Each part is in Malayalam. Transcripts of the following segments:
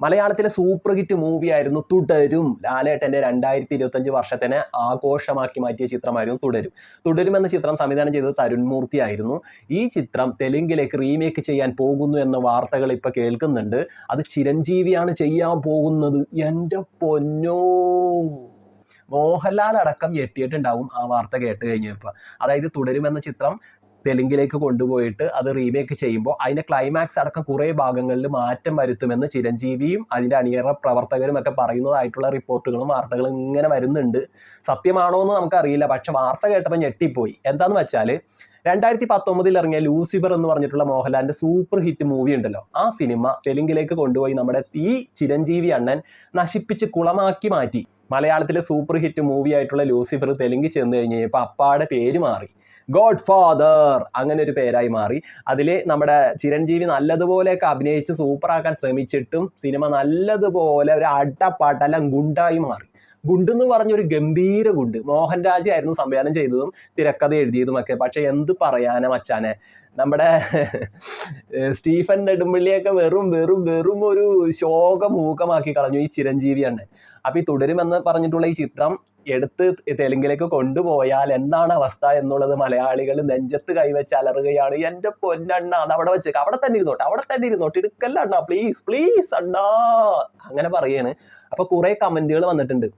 മലയാളത്തിലെ സൂപ്പർ ഹിറ്റ് മൂവി ആയിരുന്നു തുടരും. ലാലേട്ടന്റെ രണ്ടായിരത്തി ഇരുപത്തഞ്ച് വർഷത്തിനെ ആഘോഷമാക്കി മാറ്റിയ ചിത്രമായിരുന്നു തുടരും. തുടരും എന്ന ചിത്രം സംവിധാനം ചെയ്തത് തരുൺ മൂർത്തി ആയിരുന്നു. ഈ ചിത്രം തെലുങ്കിലേക്ക് റീമേക്ക് ചെയ്യാൻ പോകുന്നു എന്ന വാർത്തകൾ ഇപ്പോൾ കേൾക്കുന്നുണ്ട്. അത് ചിരഞ്ജീവിയാണ് ചെയ്യാൻ പോകുന്നത്. എന്റെ പൊന്നോ! മോഹൻലാൽ അടക്കം ഞെട്ടിയിട്ടുണ്ടാവും ആ വാർത്ത കേട്ട് കഴിഞ്ഞപ്പോൾ. അതായത് തുടരുമെന്ന ചിത്രം തെലുങ്കിലേക്ക് കൊണ്ടുപോയിട്ട് അത് റീമേക്ക് ചെയ്യുമ്പോൾ അതിന്റെ ക്ലൈമാക്സ് അടക്കം കുറേ ഭാഗങ്ങളിൽ മാറ്റം വരുത്തുമെന്ന് ചിരഞ്ജീവിയും അതിന്റെ അണിയറ പ്രവർത്തകരും ഒക്കെ പറയുന്നതായിട്ടുള്ള റിപ്പോർട്ടുകളും വാർത്തകളും ഇങ്ങനെ വരുന്നുണ്ട്. സത്യമാണോ എന്ന് നമുക്കറിയില്ല. പക്ഷെ വാർത്ത കേട്ടപ്പോൾ ഞെട്ടിപ്പോയി. എന്താന്ന് വെച്ചാൽ രണ്ടായിരത്തി പത്തൊമ്പതിൽ ഇറങ്ങിയ ലൂസിഫർ എന്ന് പറഞ്ഞിട്ടുള്ള മോഹൻലാലിന്റെ സൂപ്പർ ഹിറ്റ് മൂവി ഉണ്ടല്ലോ. ആ സിനിമ തെലുങ്കിലേക്ക് കൊണ്ടുപോയി നമ്മുടെ ഈ ചിരഞ്ജീവി അണ്ണൻ നശിപ്പിച്ച് കുളമാക്കി മാറ്റി. മലയാളത്തിലെ സൂപ്പർ ഹിറ്റ് മൂവി ആയിട്ടുള്ള ലൂസിഫർ തെലുങ്കിൽ ചെന്ന് കഴിഞ്ഞ് കഴിഞ്ഞപ്പോൾ അപ്പാടെ പേര് മാറി. ഗോഡ് ഫാദർ അങ്ങനെ ഒരു പേരായി മാറി. അതിൽ നമ്മുടെ ചിരഞ്ജീവി നല്ലതുപോലെയൊക്കെ അഭിനയിച്ച് സൂപ്പറാക്കാൻ ശ്രമിച്ചിട്ടും സിനിമ നല്ലതുപോലെ ഒരു അട്ടപ്പാട്ടെല്ലാം ഗുണ്ടായി മാറി. ഗുണ്ട് എന്ന് പറഞ്ഞ ഒരു ഗംഭീര ഗുണ്ട്. മോഹൻരാജ് ആയിരുന്നു സംവിധാനം ചെയ്തതും തിരക്കഥ എഴുതിയതും എഴുതിയതുമൊക്കെ. പക്ഷേ എന്ത് പറയാനാ മച്ചാനെ? നമ്മുടെ സ്റ്റീഫൻ നെടുമ്പള്ളിയൊക്കെ വെറും വെറും വെറും ഒരു ശോകമൂകമാക്കി കളഞ്ഞു ഈ ചിരഞ്ജീവിയാണ് അപ്പൊ ഈ തുടരുമെന്ന് പറഞ്ഞിട്ടുള്ള ഈ ചിത്രം എടുത്ത് തെലുങ്കിലേക്ക് കൊണ്ടുപോയാൽ എന്താണ് അവസ്ഥ എന്നുള്ളത് മലയാളികൾ നെഞ്ചത്ത് കൈവച്ച് അലറുകയാണ്. എന്റെ പൊന്നണ്ണ അത് അവിടെ വെച്ചേക്ക്. അവിടെ തന്നെ ഇരുന്നോട്ടെ അവിടെ തന്നെ ഇരുന്നോട്ടെ. എടുക്കല്ല അണ്ണാ പ്ലീസ് പ്ലീസ് അണ്ണാ. അങ്ങനെ പറയാണ്. അപ്പൊ കുറെ കമന്റുകൾ വന്നിട്ടുണ്ട്.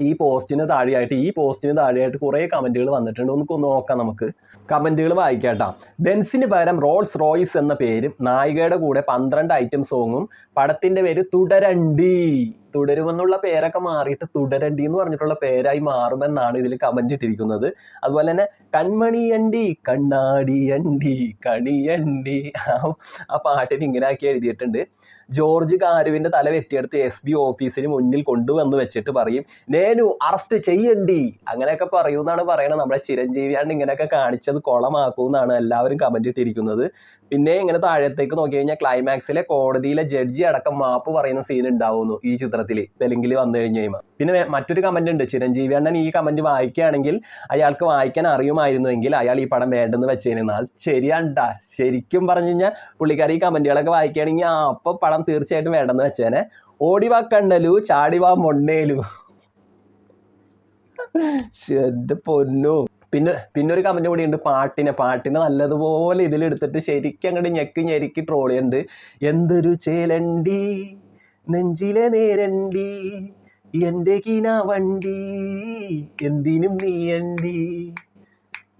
ഈ പോസ്റ്റിന് താഴെയായിട്ട് ഈ പോസ്റ്റിന് താഴെയായിട്ട് കുറേ കമന്റുകൾ വന്നിട്ടുണ്ട്. ഒന്ന് നോക്കാം നമുക്ക്. കമന്റുകൾ വായിക്കാട്ടാ. ബെൻസിന് പകരം റോൾസ് റോയ്സ് എന്ന പേരും നായികയുടെ കൂടെ പന്ത്രണ്ട് ഐറ്റം സോങ്ങും പടത്തിന്റെ പേര് തുടരണ്ടി. തുടരുമെന്നുള്ള പേരൊക്കെ മാറിയിട്ട് തുടരണ്ടി എന്ന് പറഞ്ഞിട്ടുള്ള പേരായി മാറുമെന്നാണ് ഇതിൽ കമന്റ് ഇട്ടിരിക്കുന്നത്. അതുപോലെ തന്നെ കൺമണിയണ്ടി കണ്ണാടിയണ്ടി കണിയണ്ടി ആ പാട്ടിന് ഇങ്ങനെ ആക്കി എഴുതിയിട്ടുണ്ട്. ജോർജ് കാരുവിന്റെ തല വെട്ടിയെടുത്ത് എസ് ബി ഓഫീസിന് മുന്നിൽ കൊണ്ടുവന്ന് വെച്ചിട്ട് പറയും നേനു അറസ്റ്റ് ചെയ്യണ്ടി. അങ്ങനെയൊക്കെ പറയൂ എന്നാണ് പറയുന്നത് നമ്മുടെ ചിരഞ്ജീവിയാണ് ഇങ്ങനെയൊക്കെ കാണിച്ചത് കുളമാക്കൂന്നാണ് എല്ലാവരും കമന്റ് ഇട്ടിരിക്കുന്നത്. പിന്നെ ഇങ്ങനെ താഴത്തേക്ക് നോക്കി കഴിഞ്ഞാൽ ക്ലൈമാക്സിലെ കോടതിയിലെ ജഡ്ജി അടക്കം മാപ്പ് പറയുന്ന സീൻ ഉണ്ടാവുന്നു ഈ ചിത്രത്തിൽ തെലുങ്കിൽ വന്നു കഴിഞ്ഞ് കഴിയുമ്പോൾ പിന്നെ മറ്റൊരു കമന്റ് ഉണ്ട്. ചിരഞ്ജീവി അണ്ണൻ ഈ കമന്റ് വായിക്കുകയാണെങ്കിൽ അയാൾക്ക് വായിക്കാൻ അറിയുമായിരുന്നുവെങ്കിൽ അയാൾ ഈ പടം വേണ്ടെന്ന് വെച്ചേനെന്നാൽ ശരിയാണ്ടാ. ശരിക്കും പറഞ്ഞു കഴിഞ്ഞാൽ പുള്ളിക്കാരി ഈ കമന്റുകളൊക്കെ വായിക്കുകയാണെങ്കിൽ ആ അപ്പം പടം തീർച്ചയായിട്ടും വേണ്ടെന്ന് വെച്ചേനെ. ഓടിവാ കണ്ണലു ചാടിവാ മൊണ്ണേലു. എന്റെ പൊന്നു. പിന്നെ പിന്നെ ഒരു കമന്റ് കൂടി ഉണ്ട് പാട്ടിനെ പാട്ടിനെ നല്ലതുപോലെ ഇതിലെടുത്തിട്ട് ശരിക്കും അങ്ങോട്ട് ഞെക്കി ഞെരുക്കി ട്രോൾ ചെയ്യുന്നുണ്ട് എന്തൊരു ചേലണ്ടി നെഞ്ചിലെ നേരണ്ടി എന്റെ കിന വണ്ടി എന്തിനും നീയണ്ടി.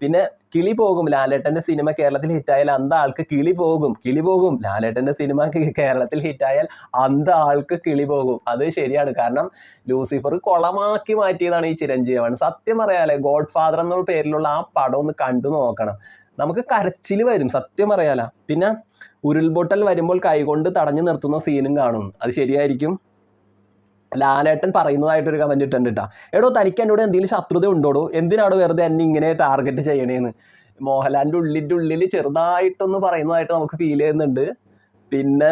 പിന്നെ കിളി പോകും. ലാലേട്ടന്റെ സിനിമ കേരളത്തിൽ ഹിറ്റായാൽ അന്ത ആൾക്ക് കിളി പോകും. കിളി പോകും. ലാലേട്ടന്റെ സിനിമ കേരളത്തിൽ ഹിറ്റായാൽ അന്ത ആൾക്ക് കിളി പോകും. അത് ശരിയാണ്. കാരണം ലൂസിഫർ കൊളമാക്കി മാറ്റിയതാണ് ഈ ചിരഞ്ജീവൻ സത്യം പറയാലേ ഗോഡ് ഫാദർ എന്നുള്ള പേരിലുള്ള ആ പടം ഒന്ന് കണ്ടു നോക്കണം. നമുക്ക് കരച്ചിൽ വരും. സത്യം പറയാല. പിന്നെ ഉരുൾപൊട്ടൽ വരുമ്പോൾ കൈകൊണ്ട് തടഞ്ഞു നിർത്തുന്ന സീനും കാണും. അത് ശരിയായിരിക്കും? ലാലേട്ടൻ പറയുന്നതായിട്ടൊരു കമന്റ് ഇട്ടുണ്ട് കേട്ടോ എടോ തനിക്ക് എന്നോട് എന്തെങ്കിലും ശത്രുത ഉണ്ടോടോ? എന്തിനാണ് വെറുതെ എന്നെ ഇങ്ങനെ ടാർഗറ്റ് ചെയ്യണേന്ന്? മോഹൻലാലിന്റെ ഉള്ളിന്റെ ഉള്ളിൽ ചെറുതായിട്ടൊന്ന് പറയുന്നതായിട്ട് നമുക്ക് ഫീൽ ചെയ്യുന്നുണ്ട്. പിന്നെ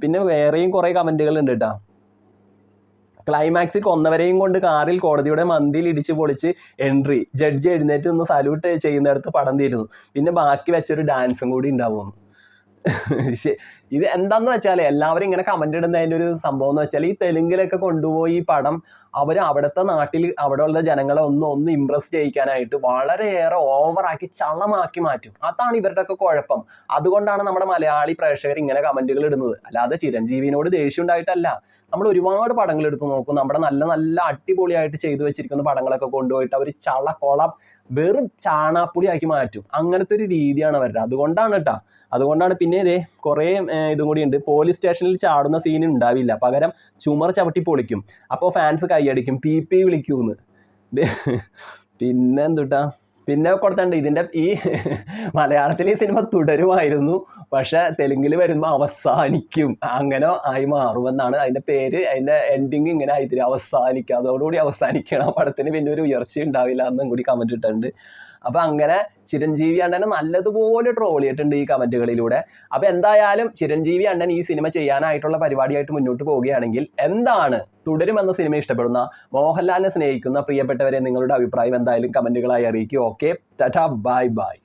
പിന്നെ വേറെയും കുറേ കമന്റുകൾ ഉണ്ട് കേട്ടോ ക്ലൈമാക്സിൽ കൊന്നവരെയും കൊണ്ട് കാറിൽ കോടതിയുടെ മന്തിയിൽ ഇടിച്ച് പൊളിച്ച് എൻട്രി ജഡ്ജി എഴുന്നേറ്റ് നിന്ന് സല്യൂട്ട് ചെയ്യുന്നിടത്ത് പടം തീരുന്നു. പിന്നെ ബാക്കി വെച്ചൊരു ഡാൻസും കൂടി ഉണ്ടാവുന്നു. ഇത് എന്താന്ന് വെച്ചാൽ എല്ലാവരും ഇങ്ങനെ കമന്റ് ഇടുന്നതിന്റെ ഒരു സംഭവം എന്ന് വെച്ചാൽ ഈ തെലുങ്കിലൊക്കെ കൊണ്ടുപോയി ഈ പടം അവർ അവിടുത്തെ നാട്ടിൽ അവിടെയുള്ള ജനങ്ങളെ ഒന്ന് ഒന്ന് ഇമ്പ്രസ് ചെയ്യിക്കാനായിട്ട് വളരെയേറെ ഓവറാക്കി ചളമാക്കി മാറ്റും. അതാണ് ഇവരുടെ ഒക്കെ കുഴപ്പം. അതുകൊണ്ടാണ് നമ്മുടെ മലയാളി പ്രേക്ഷകർ ഇങ്ങനെ കമന്റുകൾ ഇടുന്നത്. അല്ലാതെ ചിരഞ്ജീവിനോട് ദേഷ്യം ഉണ്ടായിട്ടല്ല. നമ്മൾ ഒരുപാട് പടങ്ങൾ എടുത്തു നോക്കും. നമ്മുടെ നല്ല നല്ല അടിപൊളിയായിട്ട് ചെയ്തു വെച്ചിരിക്കുന്ന പടങ്ങളൊക്കെ കൊണ്ടുപോയിട്ട് അവർ ചള കൊള വെറും ആക്കി മാറ്റും. അങ്ങനത്തെ ഒരു രീതിയാണ് അവരുടെ. അതുകൊണ്ടാണ് കേട്ടോ അതുകൊണ്ടാണ് പിന്നെ ഇതേ കുറേ ഇതും കൂടി ഉണ്ട്. പോലീസ് സ്റ്റേഷനിൽ ചാടുന്ന സീൻ ഉണ്ടാവില്ല. പകരം ചുമർ ചവിട്ടി പൊളിക്കും. അപ്പോൾ ഫാൻസ് കൈയടിക്കും പി പി വിളിക്കൂന്ന്. പിന്നെ എന്തുട്ടാ പിന്നെ കൊടുത്തണ്ട് ഇതിന്റെ ഈ മലയാളത്തിൽ ഈ സിനിമ തുടരുമായിരുന്നു. പക്ഷെ തെലുങ്കിൽ വരുമ്പോൾ അവസാനിക്കും. അങ്ങനെ ആയി മാറുമെന്നാണ് അതിന്റെ പേര്. അതിന്റെ എൻഡിങ് ഇങ്ങനെ ആയിത്തിരി. അവസാനിക്കുക അതോടുകൂടി അവസാനിക്കണം. പടത്തിന് പിന്നെ ഒരു ഉയർച്ച ഉണ്ടാവില്ല എന്നും കൂടി കമന്റ് ഇട്ടിട്ടുണ്ട്. അപ്പം അങ്ങനെ ചിരഞ്ജീവി അണ്ണനെ നല്ലതുപോലെ ട്രോൾ ചെയ്തിട്ടുണ്ട് ഈ കമന്റുകളിലൂടെ അപ്പോൾ എന്തായാലും ചിരഞ്ജീവി അണ്ണൻ ഈ സിനിമ ചെയ്യാനായിട്ടുള്ള പരിപാടിയായിട്ട് മുന്നോട്ട് പോവുകയാണെങ്കിൽ എന്താണ് തുടരും എന്ന സിനിമ ഇഷ്ടപ്പെടുന്ന മോഹൻലാലിനെ സ്നേഹിക്കുന്ന പ്രിയപ്പെട്ടവരെ നിങ്ങളുടെ അഭിപ്രായം എന്തായാലും കമന്റുകളായി അറിയിക്കും. ഓക്കെ? Tata bye bye.